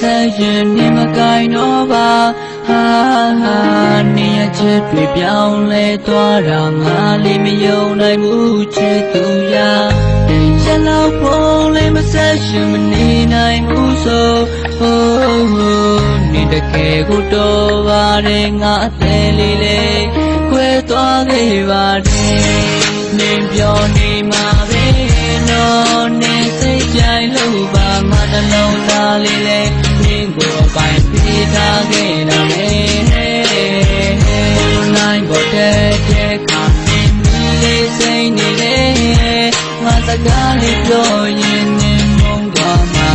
ဖုံးလေးဆက်ရင်နေမကိုင်တော့ပါဟာဟာနေရချက်တွေပြောင်းလဲသွားတာငါလေးမယုံနိုင်ဘူးချစ်သူရာချက်လောက်ဖုံးလေးမဆက်ရှင်မနေနိုင်ဘူးဆိုဟိုးဟိုးနေတကယ်ကိုတော်ပါတယ်ငါအသေးလေးလေးခွဲသွားခဲ့ပါတယ်နေပြောနေမှာ ကားလေးပြောရင်နင်းမုန်းသွားမှာ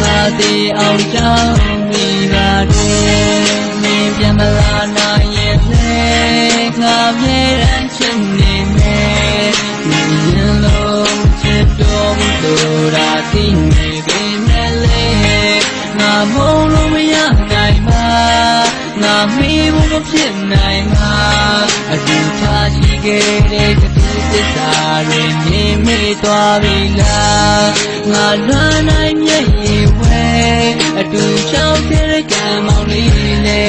သာသေးအောင်ကြောင်းမိပါတယ်နင်းပြန်မလာနိုင်ရဲ့လေငါမြေရန်ချင်နေမယ်ဒီရင်လုံးချစ်တော်မူတော်ရာသိနေပေမဲ့လေငါမုန်းလို့မရနိုင်ပါငါမေးဖို့မဖြစ်နိုင်ပါအတူထားရှိခဲ့တဲ့တတိ သစ္စာတွေနေမေးသွားပြီလားငါလွမ်းနိုင်ရဲ့ဝဲအတူချောင်းခဲ့တဲ့ကံမောင်လေးလေ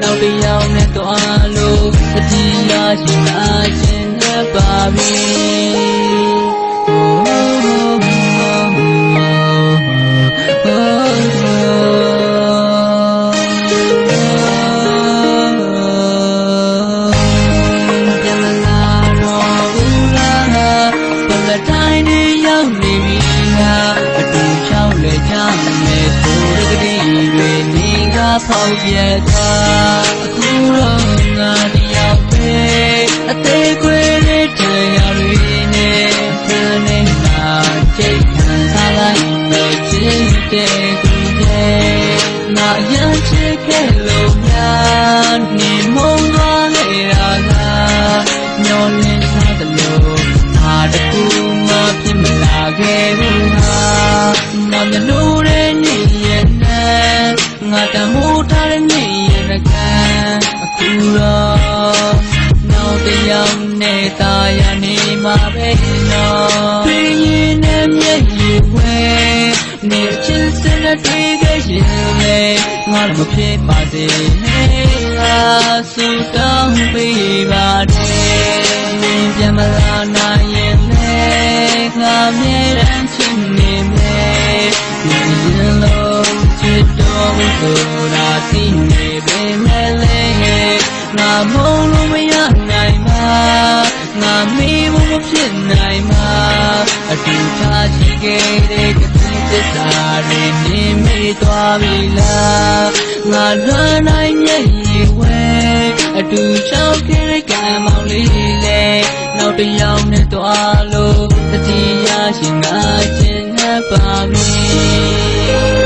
နောက်တစ်ယောက်နဲ့တော့လို့တတိယရှိမှခြင်းနဲ့ပါပြီ နေကဖောက်ပြသွားအခုတော့ငါတယောက်ပဲအသေးခွေလေးတရားတွေနဲ့ခဏနေမှာချိန်ခံစားလိုက်မယ်ချစ်တဲ့ကူရဲ့ငါရမ်းချစ်ခဲ့လို့များနေမုန်းသွားနေတာကမျောလင်းထားသလိုဟာတကူမှဖြစ်မလာခဲ့ဘူးဟာငါမျက်နှာရဲ့နေရဲ့နဲ့ ငါတမိုးထားတဲ့နေရဲ့ကအခုတော့နောက်တစ်ယောက်နဲ့ตาရနေမှာပဲနော်ပြင်းရင်နဲ့မျက်ရည်ဝဲနေချစ်စတဲ့တွေ့ခဲ့ရင်လေငါတို့မဖြစ်ပါစေနဲ့ငါဆူတောင်းပေးပါတယ်မင်းပြန်မလာနိုင် ဆိုတာသိနေပေမဲ့လေငါမုန်းလို့မရနိုင်ပါငါမေးဖို့မဖြစ်နိုင်ပါအတူထားရှိခဲ့တဲ့ကတိသစ္စာတွေမြင်မေ့သွားပြီလားငါလွမ်းနိုင်ရဲ့ရေဝဲအတူချောက်ခဲ့တဲ့ကံမောင်လေးလေနောက်တစ်ယောက်နဲ့သွားလို့တတိယရှင်ငါခြင်းနဲ့ပါမည်